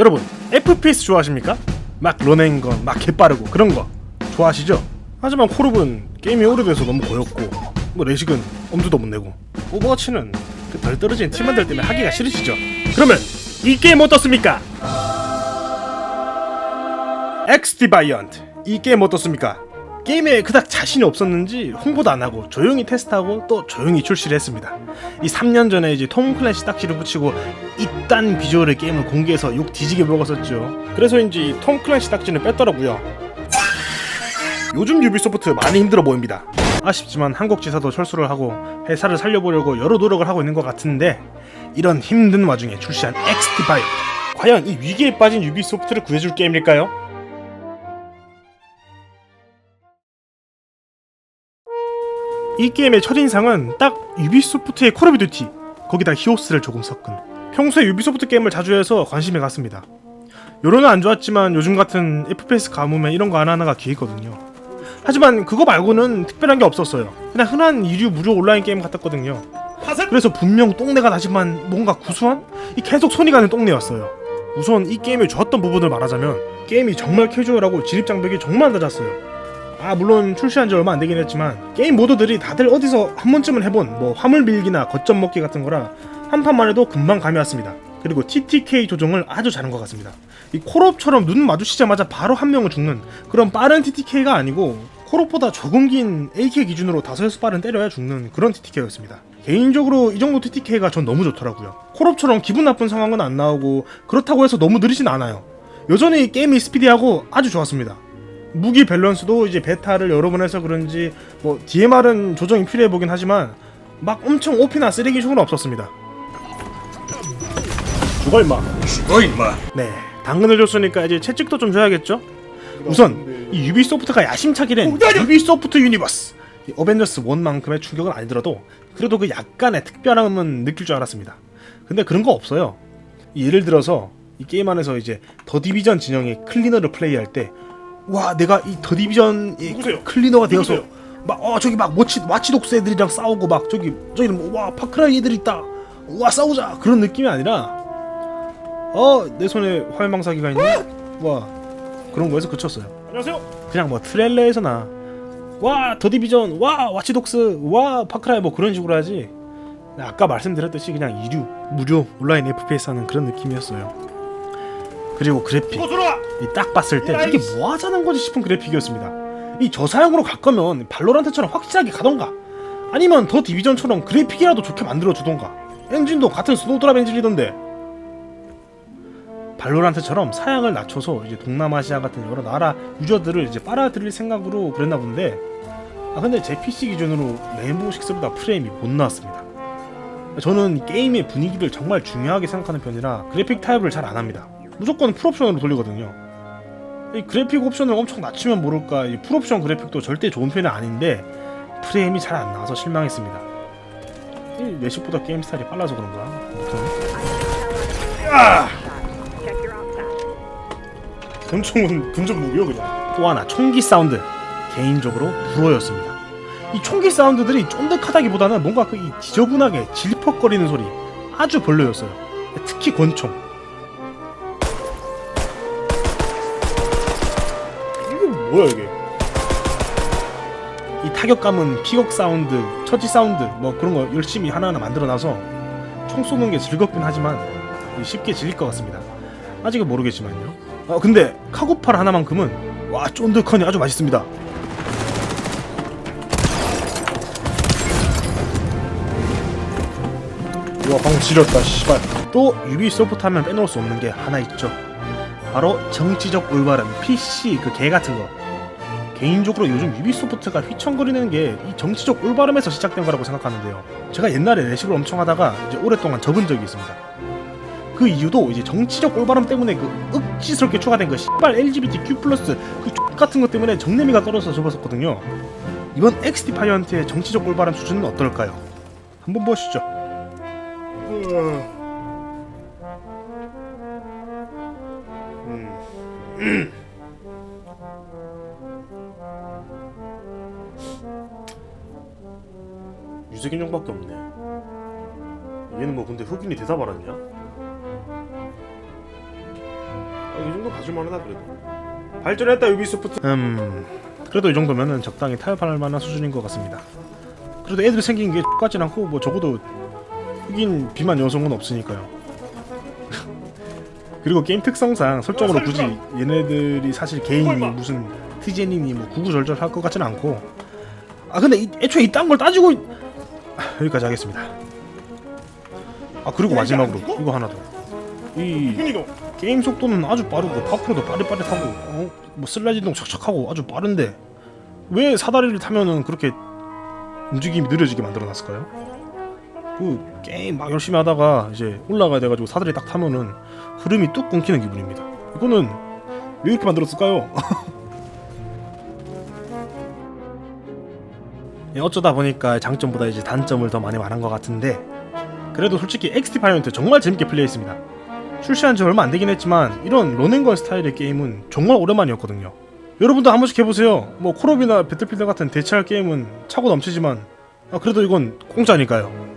여러분 FPS 좋아하십니까? 막 런앤건 막 개빠르고 그런 거 좋아하시죠? 하지만 콜옵은 게임이 오래돼서 너무 고였고 뭐 레식은 엄두도 못 내고 오버워치는 그덜 떨어진 팀원들 때문에 하기가 싫으시죠? 그러면 이 게임 어떻습니까? 엑스디바이언트 이 게임 어떻습니까? 게임에 그닥 자신이 없었는지 홍보도 안 하고 조용히 테스트하고 또 조용히 출시를 했습니다. 이 3년 전에 이제 톰 클랜시 딱지를 붙이고 이딴 비주얼의 게임을 공개해서 욕 뒤지게 먹었었죠. 그래서인지 톰 클랜시 딱지는 뺐더라고요. 요즘 유비소프트 많이 힘들어 보입니다. 아쉽지만 한국 지사도 철수를 하고 회사를 살려보려고 여러 노력을 하고 있는 것 같은데 이런 힘든 와중에 출시한 엑스티바이언트 과연 이 위기에 빠진 유비소프트를 구해줄 게임일까요? 이 게임의 첫인상은 딱 유비소프트의 콜 오브 듀티 거기다 히오스를 조금 섞은. 평소에 유비소프트 게임을 자주 해서 관심이 갔습니다. 여론은 안 좋았지만 요즘 같은 FPS 가뭄에 이런 거 하나하나가 기있거든요. 하지만 그거 말고는 특별한 게 없었어요. 그냥 흔한 이류 무료 온라인 게임 같았거든요. 그래서 분명 똥내가 나지만 뭔가 구수한? 이 계속 손이 가는 똥내였어요. 우선 이 게임의 좋았던 부분을 말하자면 게임이 정말 캐주얼하고 진입 장벽이 정말 낮았어요 아 물론 출시한 지 얼마 안 되긴 했지만 게임 모드들이 다들 어디서 한 번쯤은 해본 뭐 화물 밀기나 거점 먹기 같은 거라 한 판만 해도 금방 감이 왔습니다. 그리고 TTK 조정을 아주 잘한 것 같습니다. 이 콜옵처럼 눈 마주치자마자 바로 한 명을 죽는 그런 빠른 TTK가 아니고 콜옵보다 조금 긴 AK 기준으로 다섯 여섯 발은 때려야 죽는 그런 TTK였습니다. 개인적으로 이 정도 TTK가 전 너무 좋더라고요. 콜옵처럼 기분 나쁜 상황은 안 나오고 그렇다고 해서 너무 느리진 않아요. 여전히 게임이 스피디하고 아주 좋았습니다. 무기 밸런스도 이제 베타를 여러 번 해서 그런지 뭐 DMR은 조정이 필요해 보긴 하지만 막 엄청 오피나 쓰레기 중은 없었습니다. 죽어 임마. 죽어 임마 네, 당근을 줬으니까 이제 채찍도 좀 줘야겠죠? 우선 이 유비소프트가 야심차게 낸 유비소프트 유니버스 이 어벤져스 1만큼의 충격은 아니더라도 그래도 그 약간의 특별함은 느낄 줄 알았습니다. 근데 그런 거 없어요. 예를 들어서 이 게임 안에서 이제 더 디비전 진영의 클리너를 플레이할 때 와 내가 이 더 디비전 이 누구세요? 클리너가 되어서 누구세요? 막 어 저기 막 모치 와치 독스 애들이랑 싸우고 막 저기 저기는 뭐, 와 파크라이 애들 있다. 와 싸우자. 그런 느낌이 아니라 어 내 손에 화염방사기가 있네. 와 그런 거에서 그쳤어요. 안녕하세요. 그냥 뭐 트레일러에서나. 와 더디비전. 와 와치독스. 와 파크라이 뭐 그런 식으로 하지. 아까 말씀드렸듯이 그냥 이류 무료 온라인 FPS 하는 그런 느낌이었어요 그리고 그래픽. 이 딱 봤을 때 이게 뭐 하자는 거지 싶은 그래픽이었습니다. 이 저사양으로 갈 거면 발로란트처럼 확실하게 가던가 아니면 더 디비전처럼 그래픽이라도 좋게 만들어 주던가. 엔진도 같은 스노드랍 엔진이던데. 발로란트처럼 사양을 낮춰서 이제 동남아시아 같은 여러 나라 유저들을 이제 빨아들일 생각으로 그랬나 본데. 아 근데 제 PC 기준으로 레인보우 6보다 프레임이 못 나왔습니다. 저는 게임의 분위기를 정말 중요하게 생각하는 편이라 그래픽 타입을 잘 안 합니다. 무조건 풀옵션으로 돌리거든요. 이 그래픽 옵션을 엄청 낮추면 모를까. 이 풀옵션 그래픽도 절대 좋은 편이 아닌데 프레임이 잘 안 나와서 실망했습니다. 이 내식보다 게임 스타일이 빨라서 그런가? 아무튼 권총은 근접 무기요 그냥. 또 하나 총기 사운드. 개인적으로 불호였습니다. 이 총기 사운드들이 쫀득하다기보다는 뭔가 그 이 지저분하게 질퍽거리는 소리 아주 별로였어요. 특히 권총 뭐야 이게 이 타격감은 피격 사운드, 처지 사운드 뭐 그런 거 열심히 하나하나 만들어놔서 총 쏘는 게 즐겁긴 하지만 쉽게 질릴 것 같습니다 아직은 모르겠지만요 아 근데 카고팔 하나만큼은 와 쫀득하니 아주 맛있습니다. 와 방금 지렸다 씨발. 또 유비소프트 하면 빼놓을 수 없는 게 하나 있죠. 바로 정치적 올바름 PC 그 개 같은 거. 개인적으로 요즘 유비소프트가 휘청거리는 게 이 정치적 올바름에서 시작된 거라고 생각하는데요. 제가 옛날에 레식을 엄청 하다가 이제 오랫동안 접은 적이 있습니다. 그 이유도 이제 정치적 올바름 때문에 그 억지스럽게 추가된 그 씨발 LGBTQ 플러스 그 같은 것 때문에 정내미가 떨어져서 접었었거든요. 이번 XD 파이언트의 정치적 올바름 수준은 어떨까요? 한번 보시죠. 음. 유색인종밖에 없네. 얘는 뭐 근데 흑인이 대사 발았냐? 아, 이 정도 봐줄만 하다 그래도. 발전했다 유비소프트. 음 그래도 이 정도면은 적당히 타협할 만한 수준인 것 같습니다. 그래도 애들이 생긴 게 똑같진 않고 뭐 적어도 흑인 비만 여성은 없으니까요. 그리고 게임 특성상 설정으로 굳이 얘네들이 사실 개인이 무슨 TGN이니 뭐 구구절절 할 것 같진 않고. 아 근데 이, 애초에 이딴 걸 따지고 여기까지 하겠습니다 아 그리고 마지막으로 이거 하나 더 이 게임 속도는 아주 빠르고 파쿠르도 빠릿빠릿하고 어? 뭐 슬라이딩도 척척하고 아주 빠른데 왜 사다리를 타면은 그렇게 움직임이 느려지게 만들어놨을까요? 그 게임 막 열심히 하다가 이제 올라가야 돼가지고 사다리 딱 타면은 흐름이 뚝 끊기는 기분입니다. 이거는 왜 이렇게 만들었을까요? 어쩌다 보니까 장점보다 이제 단점을 더 많이 말한 것 같은데 그래도 솔직히 엑스티 파이언트 정말 재밌게 플레이했습니다. 출시한 지 얼마 안 되긴 했지만 이런 런앤건 스타일의 게임은 정말 오랜만이었거든요. 여러분도 한 번씩 해보세요. 뭐 콜옵이나 배틀필드 같은 대체할 게임은 차고 넘치지만 아, 그래도 이건 공짜니까요.